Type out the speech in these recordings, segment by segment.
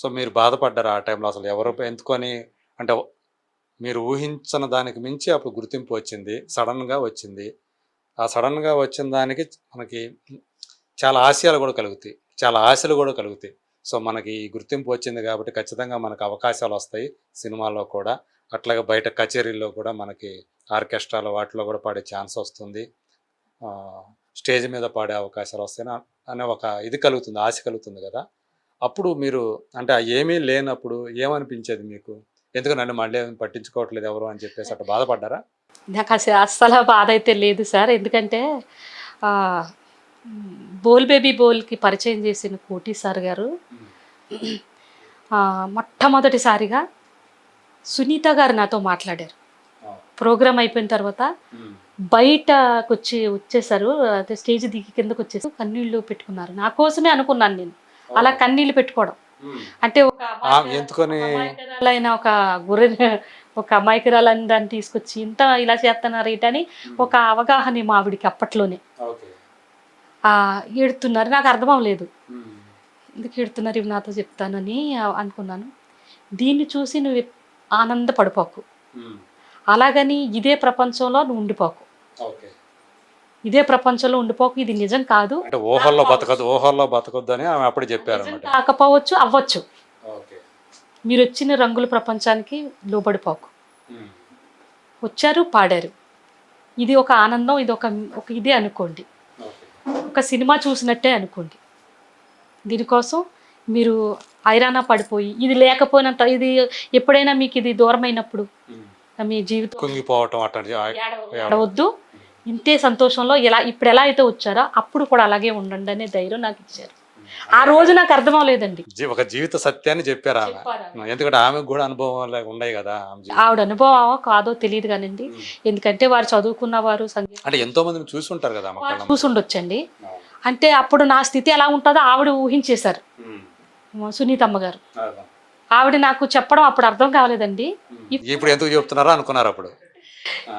So మీరు బాధపడ్డారు ఆ టైంలో? అసలు ఎవరు ఎందుకొని? అంటే మీరు ఊహించిన దానికి మించి అప్పుడు గుర్తింపు వచ్చింది సడన్గా వచ్చింది. ఆ సడన్గా వచ్చిన దానికి మనకి చాలా ఆశయాలు కూడా కలుగుతాయి. చాలా ఆశలు కూడా కలుగుతాయి. సో మనకి ఈ గుర్తింపు వచ్చింది కాబట్టి ఖచ్చితంగా మనకు అవకాశాలు వస్తాయి సినిమాల్లో కూడా. అట్లాగే బయట కచేరీల్లో కూడా మనకి ఆర్కెస్ట్రాలో వాటిలో కూడా పాడే ఛాన్స్ వస్తుంది. స్టేజ్ మీద పాడే అవకాశాలు వస్తాయి. అనే ఒక ఇది కలుగుతుంది ఆశ కలుగుతుంది కదా. అప్పుడు మీరు అంటే ఏమీ లేనప్పుడు ఏమనిపించేది మీకు? ఎందుకు నన్ను మళ్ళీ పట్టించుకోవట్లేదు ఎవరు అని చెప్పేసి అట్లా బాధపడ్డారా? నాకు అసలు అస్సలు బాధ అయితే లేదు సార్. ఎందుకంటే బోల్ బేబీ బోల్కి పరిచయం చేసిన కోటి సార్ గారు మొట్టమొదటిసారిగా సునీత గారు నాతో మాట్లాడారు. ప్రోగ్రామ్ అయిపోయిన తర్వాత బయటకు వచ్చి వచ్చేసారు అదే స్టేజ్ దిగి కిందకు వచ్చేసి కన్నీళ్ళు పెట్టుకున్నారు. నా కోసమే అనుకున్నాను నేను. అలా కన్నీళ్ళు పెట్టుకోవడం. అంటే ఒక ఎందుకని? ఒక గొర్రె ఒక అమాయకురాలని దాన్ని తీసుకొచ్చి ఇంత ఇలా చేస్తున్నారు ఏంటని ఒక అవగాహన మా ఆవిడికి అప్పట్లోనే. ఆ ఏడుతున్నారు. నాకు అర్థం అవ్వలేదు. ఎందుకు ఏడుతున్నారు? ఇవి నాతో చెప్తానని అనుకున్నాను. దీన్ని చూసి నువ్వు ఆనందపడిపోకు. అలాగని ఇదే ప్రపంచంలో నువ్వు ఉండిపోకు. ఇదే ప్రపంచంలో ఉండిపోకు ఇది నిజం కాదు. అంటే ఊహల్లో బతకదు ఊహల్లో బతకొద్దు అని ఆమె అప్పుడు చెప్పారు నిజం కాకపోవచ్చు అవ్వచ్చు. మీరు వచ్చిన రంగుల ప్రపంచానికి లోబడిపోకు. వచ్చారు పాడారు. ఇది ఒక ఆనందం ఇది ఒక ఒక ఇదే అనుకోండి. ఒక సినిమా చూసినట్టే అనుకోండి. దీనికోసం మీరు ఐరానా పడిపోయి ఇది లేకపోయినంత ఇది ఎప్పుడైనా మీకు ఇది దూరమైనప్పుడు మీ జీవితం కుంగిపోవటం ఏడవద్దు. ఇంతే సంతోషంలో ఎలా ఇప్పుడు ఎలా అయితే వచ్చారో అప్పుడు కూడా అలాగే ఉండండి అనే ధైర్యం నాకు ఇచ్చారు. ఆ రోజు నాకు అర్థం అవ్వలేదండి ఒక జీవిత సత్యాన్ని చెప్పారు ఆమె. ఎందుకంటే ఆమెకు కూడా అనుభవం ఉన్నాయి కదా ఆమె ఆవిడ అనుభవం కాదో తెలియదు కానండి. ఎందుకంటే వారు చదువుకున్న వారు సంగీతం అంటే ఎంతో మందిని చూసుంటారు కదా ఆమె చూసుండొచ్చండి. అంటే అప్పుడు నా స్థితి ఎలా ఉంటుందో ఆవిడ ఊహించేశారు. సునీతమ్మ గారు ఆవిడ నాకు చెప్పడం అప్పుడు అర్థం కాలేదండి ఇప్పుడు ఎందుకు చెప్తున్నారో అనుకున్నారు అప్పుడు.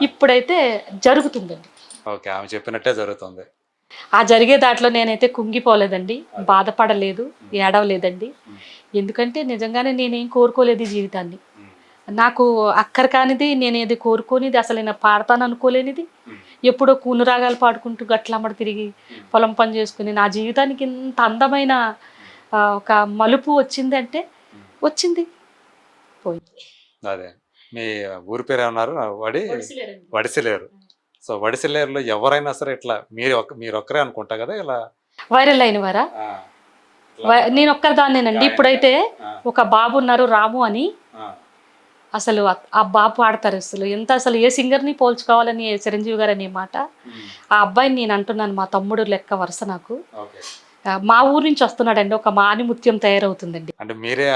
ఇప్పుడైతే జరుగుతుందండి. ఓకే ఆమె చెప్పినట్టే జరుగుతుంది. ఆ జరిగే దాంట్లో నేనైతే కుంగిపోలేదండి. బాధపడలేదు ఏడవలేదండి. ఎందుకంటే నిజంగానే నేనేం కోరుకోలేదు జీవితాన్ని. నాకు అక్కర కానిది నేను ఏది కోరుకోనిది అసలు నేను పాడతాను అనుకోలేనిది. ఎప్పుడో కూనురాగాలు పాడుకుంటూ గట్లమ్మడి తిరిగి పొలం పని చేసుకుని నా జీవితానికి ఇంత అందమైన ఒక మలుపు వచ్చింది అంటే వచ్చింది. పోయింది. అదే. మీ ఊరి పేరు ఏమన్నారు వడి? వడిసిలేరు. సో వడిసిలేరులో ఎవరైనా సరే ఇట్లా మీరు మీరు ఒక్కరే అనుకుంటా కదా ఇలా? వైరల్ అయిన వారా? నేను ఒక్కరిదాన్నేనండి ఇప్పుడైతే ఒక బాబు ఉన్నారు రాము అని. అసలు ఆ- బాబు పాడతారు అసలు. ఎంత అసలు ఏ సింగర్ని పోల్చుకోవాలని చిరంజీవి గారు అనే మాట. ఆ అబ్బాయిని నేను అంటున్నాను మా తమ్ముడు లెక్క వరుస నాకు. మా ఊరు నుంచి వస్తున్నాడండి. ఒక మానిముత్యం తయారవుతుందండి. అంటే మీరే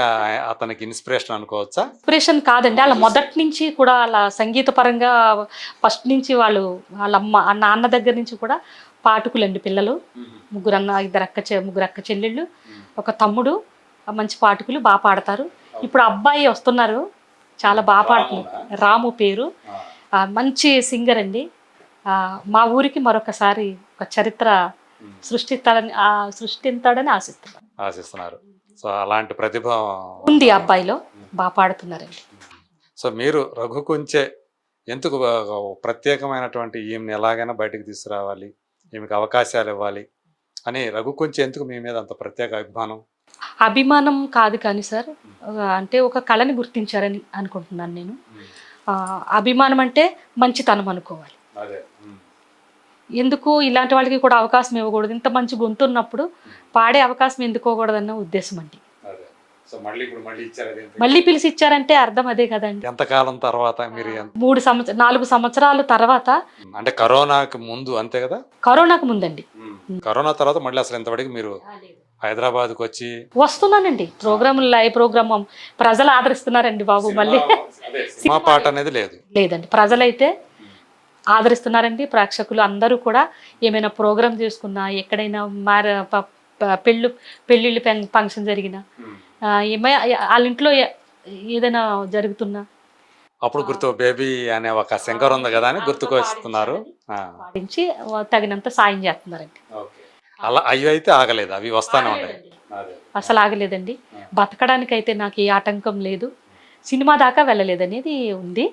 అతనికి ఇన్స్పిరేషన్ అనుకోవచ్చా? ఇన్స్పిరేషన్ కాదండి. వాళ్ళ మొదటి నుంచి కూడా వాళ్ళ సంగీత పరంగా ఫస్ట్ నుంచి వాళ్ళు వాళ్ళ అమ్మ నాన్న దగ్గర నుంచి కూడా పాటుకులండి పిల్లలు. ముగ్గురు అన్న ఇద్దరు అక్క చె- ముగ్గురు అక్క చెల్లెళ్ళు ఒక తమ్ముడు మంచి పాటుకులు బాగా పాడతారు. ఇప్పుడు అబ్బాయి వస్తున్నారు. చాలా బాగా పాడుతున్నారు రాము పేరు. మంచి సింగర్ అండి. మా ఊరికి మరొకసారి ఒక చరిత్ర సృష్టిస్తాడని ఆ, సృష్టిస్తాడని ఆశిస్తున్నాను ఆశిస్తున్నారు. సో అలాంటి ప్రతిభ ఉంది అబ్బాయిలో. బాగా పాడుతున్నారండి. సో మీరు రఘు కొంచె ఎందుకు ప్రత్యేకమైనటువంటి ఈమెను ఎలాగైనా బయటకు తీసుకురావాలి? ఈమెకి అవకాశాలు ఇవ్వాలి? అని రఘు కొంచెం ఎందుకు మీ మీద అంత ప్రత్యేక అభిమానం? అభిమానం కాదు కానీ సార్ అంటే ఒక కళని గుర్తించారని అనుకుంటున్నాను నేను. అభిమానం అంటే మంచితనం అనుకోవాలి. అదే. ఎందుకు ఇలాంటి వాళ్ళకి కూడా అవకాశం ఇవ్వకూడదు? ఇంత మంచి గొంతు ఉన్నప్పుడు పాడే అవకాశం ఎందుకోకూడదన్న ఉద్దేశం అండి. అదే. సో మళ్ళీ ఇప్పుడు మళ్ళీ ఇచ్చారు అదేంటి? మళ్ళీ పిలిచి ఇచ్చారంటే అర్థం అదే కదండి. ఎంతకాలం తర్వాత మీరు మూడు సంవత్సర నాలుగు సంవత్సరాల తర్వాత అంటే కరోనాకి ముందు అంతే కదా? కరోనాకు ముందండి. కరోనా తర్వాత మళ్ళీ అసలు ఎంతవరకు మీరు హైదరాబాద్కి వచ్చి వస్తున్నానండి. ప్రోగ్రామ్ లైవ్ ప్రోగ్రామ్ ప్రజలు ఆదరిస్తున్నారండి బాబు మళ్ళీ. సినిమా పాట అనేది లేదు. లేదండి. ప్రజలైతే ఆదరిస్తున్నారండి. ప్రేక్షకులు అందరూ కూడా ఏమైనా ప్రోగ్రామ్ చేసుకున్నా ఎక్కడైనా మార పెళ్ళు పెళ్ళిళ్ళు ఫంక్షన్ జరిగినా ఆ, ఏమై- వాళ్ళ ఇంట్లో ఏదైనా జరుగుతున్నా? అప్పుడు గుర్తు బేబీ అనే ఒక శంకర్ ఉంది కదా అని గుర్తుకొస్తున్నారు పాటించి తగినంత సాయం చేస్తున్నారండి. అలా అవి అయితే ఆగలేదు అవి వస్తానే ఉన్నాయి. అసలు ఆగలేదండి. బతకడానికైతే నాకు ఏ ఆటంకం లేదు. సినిమా దాకా వెళ్ళలేదు అనేది ఉంది.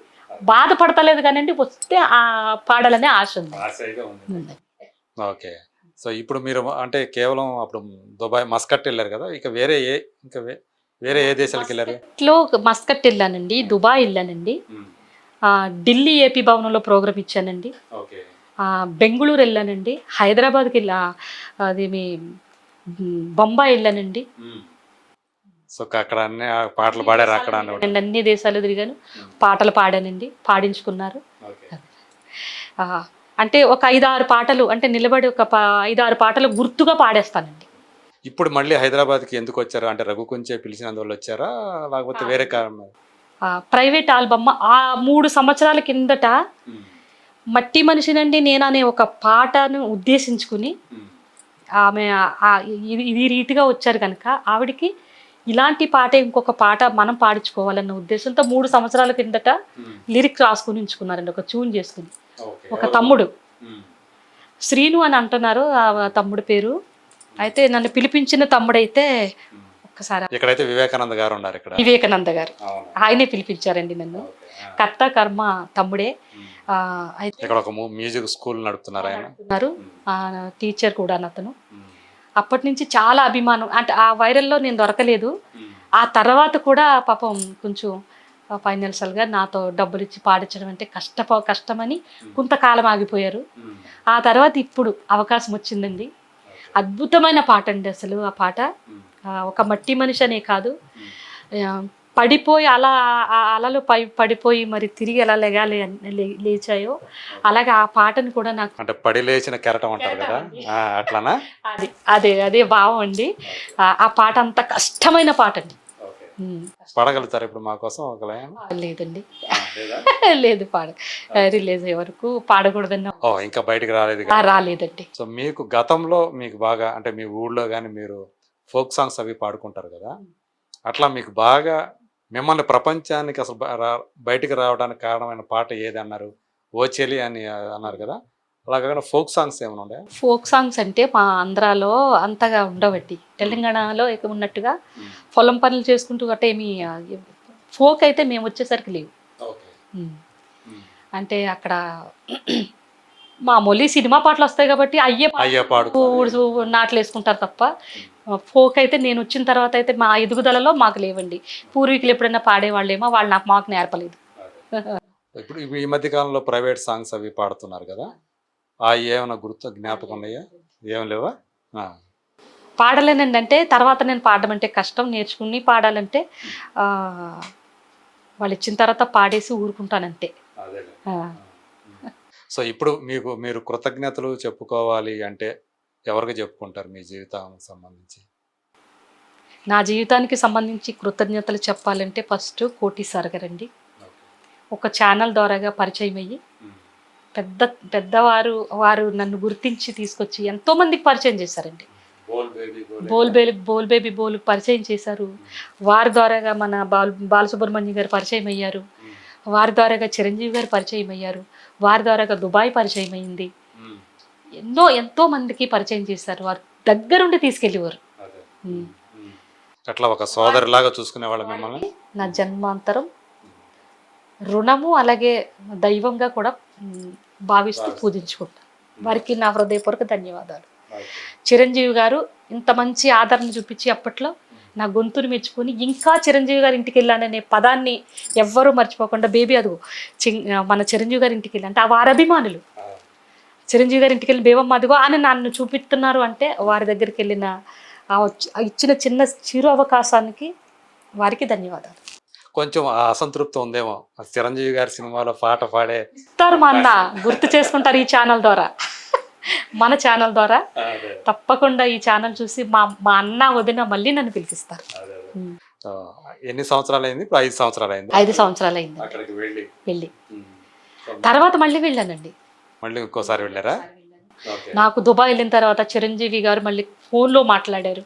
బాధపడతలేదు కానండి వస్తే ఆ పాడాలనే ఆశ ఉంది. ఓకే. సో ఇప్పుడు మీరు అంటే కేవలం అప్పుడు దుబాయ్ మస్కట్ వెళ్ళారు కదా ఇక వేరే ఏ ఇంకా వేరే ఏ దేశాలకు వెళ్ళారు? లో మస్కట్ వెళ్ళానండి దుబాయ్ వెళ్ళానండి. ఢిల్లీ ఏపీ భవనంలో ప్రోగ్రామ్ ఇచ్చానండి. బెంగళూరు వెళ్ళానండి. హైదరాబాద్కి వెళ్ళా అది మ్, బొంబాయి వెళ్ళానండి. సో అక్కడ అన్ని పాటలు పాడారు అక్కడ నేను అన్ని దేశాలు తిరిగాను. పాటలు పాడానండి పాడించుకున్నారు. అంటే ఒక ఐదారు పాటలు అంటే నిలబడి ఒక ఐదారు పాటలు గుర్తుగా పాడేస్తానండి. ఇప్పుడు మళ్ళీ హైదరాబాద్కి ఎందుకు వచ్చారు? అంటే రఘు కొంచెం పిలిచినందువల్ల వచ్చారా? లేకపోతే వేరే కారణం? ప్రైవేట్ ఆల్బమ్ ఆ మూడు సంవత్సరాల కిందట మట్టి మనిషినండి నేను అనే ఒక పాటను ఉద్దేశించుకుని ఆమె ఇది రీతిగా వచ్చారు కనుక ఆవిడకి ఇలాంటి పాటే ఇంకొక పాట మనం పాడించుకోవాలన్న ఉద్దేశంతో మూడు సంవత్సరాల కిందట లిరిక్స్ రాసుకుని ఉంచుకున్నారండి ఒక ట్యూన్ చేసుకుని. ఒక తమ్ముడు. శ్రీను అని అంటున్నారు ఆ తమ్ముడు పేరు. అయితే నన్ను పిలిపించిన తమ్ముడైతే ఒక్కసారి ఇక్కడైతే వివేకానంద గారు ఉన్నారు ఇక్కడ. వివేకానంద గారు. ఆయనే పిలిపించారండి నన్ను. కర్త కర్మ తమ్ముడే. అయితే ఇక్కడ ఒక మ్యూజిక్ స్కూల్ నడుపుతున్నారు టీచర్ కూడా అతను. అప్పటి నుంచి చాలా అభిమానం. అంటే ఆ వైరల్లో నేను దొరకలేదు. ఆ తర్వాత కూడా పాపం కొంచెం ఫైనాన్షియల్గా నాతో డబ్బులు ఇచ్చి పాడించడం అంటే కష్టప కష్టమని కొంతకాలం ఆగిపోయారు. ఆ తర్వాత ఇప్పుడు అవకాశం వచ్చిందండి. అద్భుతమైన పాట అండి అసలు ఆ పాట. ఒక మట్టి మనిషి అనే కాదు పడిపోయి అలా ఆ అలలు పై పడిపోయి మరి తిరిగి ఎలా లెగాలి లేచాయో అలాగే ఆ పాటను కూడా నాకు అంటే పడి లేచిన కెరటం అంటారు కదా? అట్లానా? అది అదే అదే భావం అండి. ఆ పాట అంత కష్టమైన పాట అండి. పాడగలుగుతారు ఇప్పుడు మా కోసం ఒక లేదండి. లేదు? పాడ రిలీజ్ అయ్యే వరకు పాడకూడదన్న ఓ ఇంకా బయటికి రాలేదు రాలేదండి. సో మీకు గతంలో మీకు బాగా అంటే మీ ఊళ్ళో కానీ మీరు ఫోక్ సాంగ్స్ అవి పాడుకుంటారు కదా? అట్లా మీకు బాగా మిమ్మల్ని ప్రపంచానికి అసలు బయటికి రావడానికి కారణమైన పాట ఏది అన్నారు? ఓ చెలి అని అన్నారు కదా. అలా కాకుండా ఫోక్ సాంగ్స్ ఏమైనా ఉన్నాయా? ఫోక్ సాంగ్స్ అంటే మా ఆంధ్రాలో అంతగా ఉండవట్టి తెలంగాణలో ఉన్నట్టుగా పొలం పనులు చేసుకుంటూ గట్ట ఏమి ఫోక్ అయితే మేము వచ్చేసరికి లేవు. అంటే అక్కడ మామూలు సినిమా పాటలు వస్తాయి కాబట్టి అయ్యే అయ్యే పాడు నాట్లు వేసుకుంటారు తప్ప ఫోక్ అయితే నేను వచ్చిన తర్వాత అయితే మా ఎదుగుదలలో మాకు లేవండి. పూర్వీకులు ఎప్పుడైనా పాడేవాళ్ళేమో వాళ్ళు నాకు మాకు నేర్పలేదు. ఇప్పుడు ఈ మధ్య కాలంలో ప్రైవేట్ సాంగ్స్ అవి పాడుతున్నారు కదా ఆ ఏమైనా గుర్తు జ్ఞాపకం ఉన్నాయా? ఏం లేవా. పాడలేనండి అంటే తర్వాత నేను పాడడం అంటే కష్టం నేర్చుకుని పాడాలంటే వాళ్ళు ఇచ్చిన తర్వాత పాడేసి ఊరుకుంటానంతే. సో ఇప్పుడు మీకు మీరు కృతజ్ఞతలు చెప్పుకోవాలి అంటే ఎవరికి చెప్పుకుంటారు మీ జీవితానికి సంబంధించి? నా జీవితానికి సంబంధించి కృతజ్ఞతలు చెప్పాలంటే ఫస్ట్ కోటి సరగరండి. ఒక ఛానల్ ద్వారాగా పరిచయం అయ్యి పెద్ద పెద్దవారు వారు నన్ను గుర్తించి తీసుకొచ్చి ఎంతో మందికి పరిచయం చేశారండి. బోల్ బేబీ బోల్ బేబీ. బోల్ పరిచయం చేశారు. వారి ద్వారాగా మన బాల్ బాలసుబ్రహ్మణ్యం గారు పరిచయం అయ్యారు. వారి ద్వారాగా చిరంజీవి గారు పరిచయం అయ్యారు. వారి ద్వారాగా దుబాయ్ పరిచయం అయింది. ఎన్నో ఎంతో మందికి పరిచయం చేశారు. వారు దగ్గరుండి తీసుకెళ్ళేవారు. అట్లా ఒక సోదరిలాగా చూసుకునే వాళ్ళు మిమ్మల్ని? నా జన్మాంతరం రుణము అలాగే దైవంగా కూడా భావిస్తూ పూజించుకుంటాను వారికి నా హృదయపూర్వక ధన్యవాదాలు. చిరంజీవి గారు ఇంత మంచి ఆదరణ చూపించి అప్పట్లో నా గొంతుని మెచ్చుకొని ఇంకా చిరంజీవి గారి ఇంటికి వెళ్ళాననే పదాన్ని ఎవ్వరూ మర్చిపోకుండా బేబీ అదుగు మన చిరంజీవి గారి ఇంటికి వెళ్ళి అంటే ఆ వారి అభిమానులు. చిరంజీవి గారి ఇంటికి వెళ్ళి బేబమ్మ అదిగో అని నన్ను చూపిస్తున్నారు అంటే వారి దగ్గరికి వెళ్ళిన ఆ ఇచ్చిన చిన్న చిరు అవకాశానికి వారికి ధన్యవాదాలు. కొంచెం అసంతృప్తి ఉందేమో చిరంజీవి గారి సినిమాలో పాట పాడే ఇస్తారు మా అన్న గుర్తు చేసుకుంటారు ఈ ఛానల్ ద్వారా. మన ఛానల్ ద్వారా తప్పకుండా ఈ ఛానల్ చూసి మా మా అన్న వదిన మళ్ళీ నన్ను పిలిపిస్తారు. ఎన్ని సంవత్సరాలు అయింది ఇప్పుడు ఐదు సంవత్సరాలు అయింది ఐదు సంవత్సరాలు అయింది అక్కడికి వెళ్ళి. వెళ్ళి. తర్వాత మళ్ళీ వెళ్ళానండి. మళ్ళీ ఇంకోసారి వెళ్ళారా? నాకు దుబాయ్ వెళ్ళిన తర్వాత చిరంజీవి గారు మళ్ళీ ఫోన్లో మాట్లాడారు.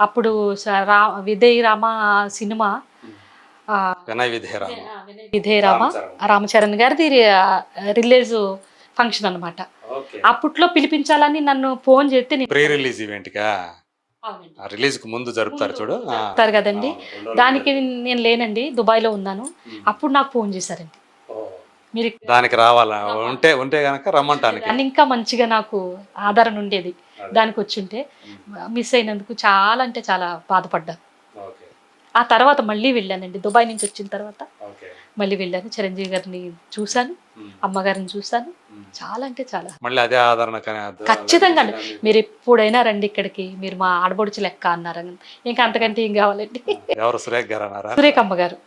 అప్పుడు రా విదయ్ రామ సినిమా వినయ్ విధేరా విధేయ రామ రామచరణ్. గారిది రిలీజ్ ఫంక్షన్ అన్నమాట. అప్పట్లో పిలిపించాలని నన్ను ఫోన్ చేస్తే ప్రీ రిలీజ్ ఈవెంట్గా రిలీజ్కు ముందు జరుపుతారు చూడు. కదండి. దానికి నేను లేనండి దుబాయ్లో ఉన్నాను. అప్పుడు నాకు ఫోన్ చేశారండి. మీరు దానికి రావాలా? ఉంటే ఉంటే గనక రమ్మంటానికి. ఇంకా మంచిగా నాకు ఆధారణ ఉండేది. దానికి వచ్చుంటే మిస్ అయినందుకు చాలా అంటే చాలా బాధపడ్డాను ఆ తర్వాత మళ్ళీ వెళ్ళానండి. దుబాయ్ నుంచి వచ్చిన తర్వాత మళ్ళీ వెళ్ళాను. చిరంజీవి గారిని చూశాను. అమ్మగారిని చూశాను. చాలా అంటే చాలా. మళ్ళీ అదే ఆదరణ ఖచ్చితంగా అండి. మీరు ఎప్పుడైనా రండి ఇక్కడికి. మీరు మా ఆడబడుచు లెక్క అన్నారు ఇంకా అంతకంటే ఏం కావాలండి? ఎవరు సురేఖ్ గారు అన్నారా? సురేఖ అమ్మగారు